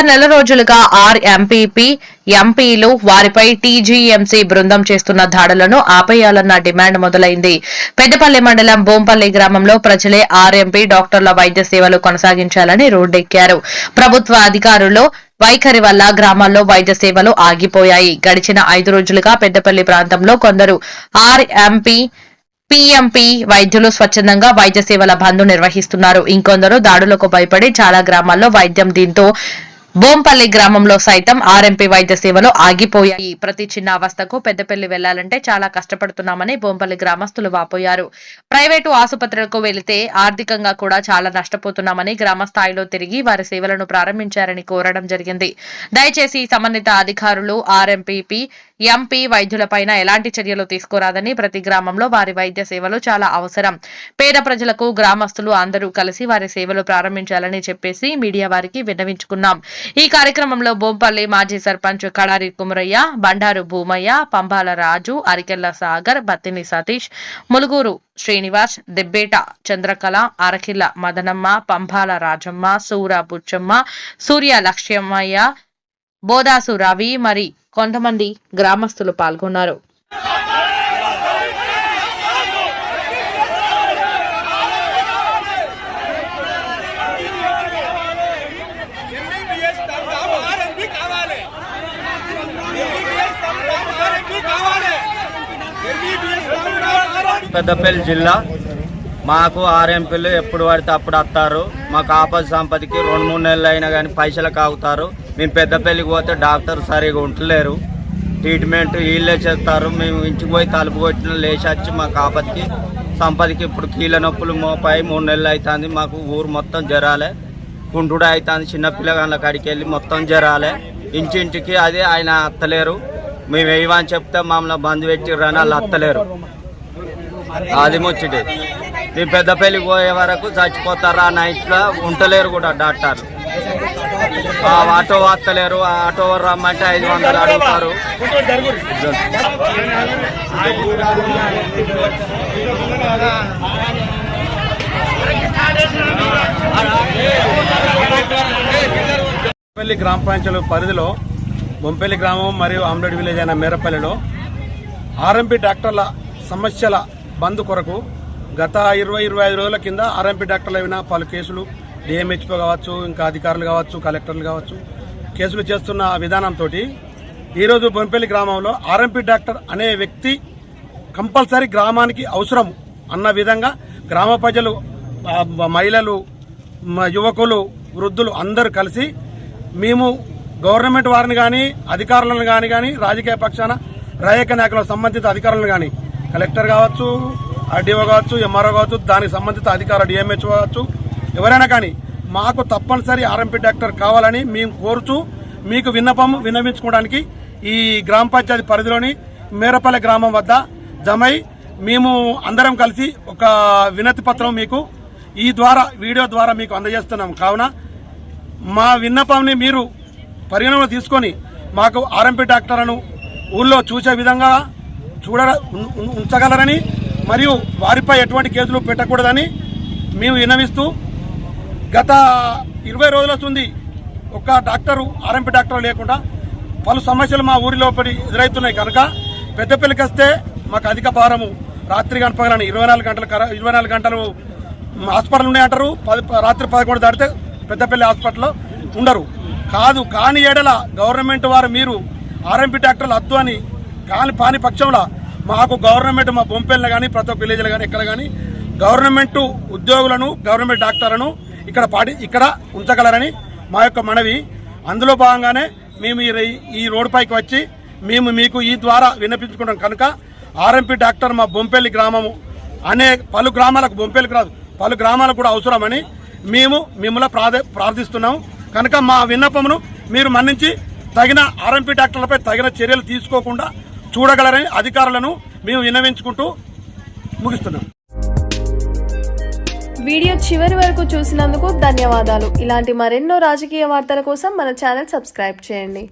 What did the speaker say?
గత నెల రోజులుగా ఆర్ ఎంపీపీ ఎంపీలు వారిపై టీజీఎంసీ బృందం చేస్తున్న దాడులను ఆపేయాలన్న డిమాండ్ మొదలైంది. పెద్దపల్లి మండలం బోంపల్లి గ్రామంలో ప్రజలే ఆర్ఎంపీ డాక్టర్ల వైద్య సేవలు కొనసాగించాలని రోడ్డెక్కారు. ప్రభుత్వ అధికారులు వైఖరి వల్ల గ్రామాల్లో వైద్య సేవలు ఆగిపోయాయి. గడిచిన ఐదు రోజులుగా పెద్దపల్లి ప్రాంతంలో కొందరు ఆర్ఎంపీ పీఎంపీ వైద్యులు స్వచ్ఛందంగా వైద్య సేవల బంద్ నిర్వహిస్తున్నారు. ఇంకొందరు దాడులకు భయపడి చాలా గ్రామాల్లో వైద్యం దీంతో బోంపల్లి గ్రామంలో సైతం ఆర్ఎంపీ వైద్య సేవలు ఆగిపోయాయి. ప్రతి చిన్న అవస్థకు పెద్దపల్లి వెళ్ళాలంటే చాలా కష్టపడుతున్నామని బోంపల్లి గ్రామస్తులు వాపోయారు. ప్రైవేటు ఆసుపత్రులకు వెళితే ఆర్థికంగా కూడా చాలా నష్టపోతున్నామని గ్రామ స్థాయిలో తిరిగి వారి సేవలను ప్రారంభించారని కోరడం జరిగింది. దయచేసి సంబంధిత అధికారులు ఆర్ఎంపీపీ ఎంపీ వైద్యులపైన ఎలాంటి చర్యలు తీసుకోరాదని ప్రతి గ్రామంలో వారి వైద్య సేవలు చాలా అవసరం. పేద ప్రజలకు గ్రామస్తులు అందరూ కలిసి వారి సేవలు ప్రారంభించాలని చెప్పేసి మీడియా వారికి విన్నవించుకున్నాం. ఈ కార్యక్రమంలో బొంపల్లి మాజీ సర్పంచ్ కడారి కుమరయ్య బండారు భూమయ్య పంబాల రాజు అరికెల్ల సాగర్ బత్తిని సతీష్ ములుగూరు శ్రీనివాస్ దెబ్బేట చంద్రకళ అరకిల్ల మదనమ్మ పంబాల రాజమ్మ సూర బుచ్చమ్మ సూర్య లక్ష్మయ్య బోదాసు రవి మరి కొంతమంది గ్రామస్తులు పాల్గొన్నారు. పెద్దపల్లి జిల్లా. మాకు ఆర్ఎంపీలు ఎప్పుడు పడితే అప్పుడు వస్తారు మాకు ఆపద సంపదకి రెండు మూడు నెలలు అయినా కానీ పైసలు కాగుతారు. మేము పెద్దపల్లికి పోతే డాక్టర్ సరిగా ఉంటలేరు. ట్రీట్మెంట్ వీళ్ళే చేస్తారు. మేము ఇంటికి పోయి తలుపు కొట్టిన లేచి వచ్చి మాకు ఆపదకి సంపదకి ఇప్పుడు కీళ్ళ నొప్పులు మోపాయి మూడు నెలలు అవుతుంది మాకు ఊరు మొత్తం జరాలే కుంటుడు అవుతుంది చిన్నపిల్లగాళ్ళ కాడికి వెళ్ళి మొత్తం జరాలే ఇంటింటికి అదే ఆయన అత్తలేరు. మేము వేయమని చెప్తే మమ్మల్ని బంద్ పెట్టిర్రని వాళ్ళు అత్తలేరు. అది ముచ్చటి. మేము పెద్దపల్లికి పోయే వరకు చచ్చిపోతారా నైట్లో ఉంటలేరు కూడా డాక్టర్లు. ఆ ఆటో వస్తలేరు ఆ ఆటో రమ్మంటే ఐదు వందలు అడుగుతారు. బొంపల్లి గ్రామ పంచాయతీ పరిధిలో బొంపల్లి గ్రామం మరియు ఆమ్లెడ్ విలేజ్ అయిన మేరపల్లిలో ఆర్ఎంపీ డాక్టర్ల సమస్యల బంద్ కొరకు గత ఇరవై ఇరవై ఐదు రోజుల కింద ఆర్ఎంపీ డాక్టర్ల అయిన పలు కేసులు డిఎంహెచ్ఓ కావచ్చు ఇంకా అధికారులు కావచ్చు కలెక్టర్లు కావచ్చు కేసులు చేస్తున్న విధానంతో ఈరోజు బొంపల్లి గ్రామంలో ఆర్ఎంపీ డాక్టర్ అనే వ్యక్తి కంపల్సరీ గ్రామానికి అవసరం అన్న విధంగా గ్రామ ప్రజలు మహిళలు యువకులు వృద్ధులు అందరూ కలిసి మేము గవర్నమెంట్ వారిని కానీ అధికారులను కానీ కానీ రాజకీయ పక్షాన రాయక నాయకుల సంబంధిత అధికారులను కానీ కలెక్టర్ కావచ్చు ఆర్డీఓ కావచ్చు ఎంఆర్ఓ కావచ్చు దానికి సంబంధిత అధికారులు డిఎంహెచ్ కావచ్చు ఎవరైనా కానీ మాకు తప్పనిసరి ఆర్ఎంపీ డాక్టర్ కావాలని మేము కోరుచూ మీకు విన్నపం విన్నవించుకోవడానికి ఈ గ్రామ పంచాయతీ పరిధిలోని మేరపల్లె గ్రామం వద్ద జమై మేము అందరం కలిసి ఒక వినతి పత్రం మీకు ఈ ద్వారా వీడియో ద్వారా మీకు అందజేస్తున్నాం కావున మా విన్నపంని మీరు పరిగణన తీసుకొని మాకు ఆర్ఎంపీ డాక్టర్లను ఊళ్ళో చూసే విధంగా చూడ ఉంచగలరని మరియు వారిపై ఎటువంటి కేసులు పెట్టకూడదని మేము విన్నవిస్తూ గత ఇరవై రోజుల వస్తుంది ఒక డాక్టరు ఆర్ఎంపీ డాక్టర్ లేకుండా పలు సమస్యలు మా ఊరిలో పడి ఎదురవుతున్నాయి కనుక పెద్దపల్లికి వస్తే మాకు అధిక భారము. రాత్రి గంటపగలని ఇరవై నాలుగు గంటలు ఇరవై నాలుగు గంటలు హాస్పిటల్ ఉన్నాయంటారు. పది రాత్రి పదకొండు దాటితే పెద్దపల్లి హాస్పిటల్లో ఉండరు. కాదు కాని ఏడల గవర్నమెంట్ వారు మీరు ఆర్ఎంపీ డాక్టర్లు వద్దు అని కాని పాని పక్షంలో మాకు గవర్నమెంట్ మా బొంపెల్లో కానీ ప్రతి ఒక్క విలేజ్లో కానీ ఎక్కడ కానీ గవర్నమెంట్ ఉద్యోగులను గవర్నమెంట్ డాక్టర్లను ఇక్కడ పాటి ఇక్కడ ఉంచగలరని మా యొక్క మనవి. అందులో భాగంగానే మేము ఈ రోడ్డుపైకి ఈ రోడ్డు పైకి వచ్చి మేము మీకు ఈ ద్వారా విన్నపించుకుంటాం కనుక ఆర్ఎంపీ డాక్టర్ మా బొంపెల్లి గ్రామము అనే పలు గ్రామాలకు బొంపెల్లికి రాదు పలు గ్రామాలకు కూడా అవసరమని మేము మిమ్మల్ని ప్రార్థిస్తున్నాము కనుక మా విన్నపమును మీరు మన్నించి తగిన ఆర్ఎంపీ డాక్టర్లపై తగిన చర్యలు తీసుకోకుండా చూడగలరని అధికారులను మేము విన్నవించుకుంటూ ముగిస్తున్నాం. వీడియో చివరి వరకు చూసినందుకు ధన్యవాదాలు. ఇలాంటి మరెన్నో రాజకీయ వార్తల కోసం మన ఛానల్ సబ్స్క్రైబ్ చేయండి.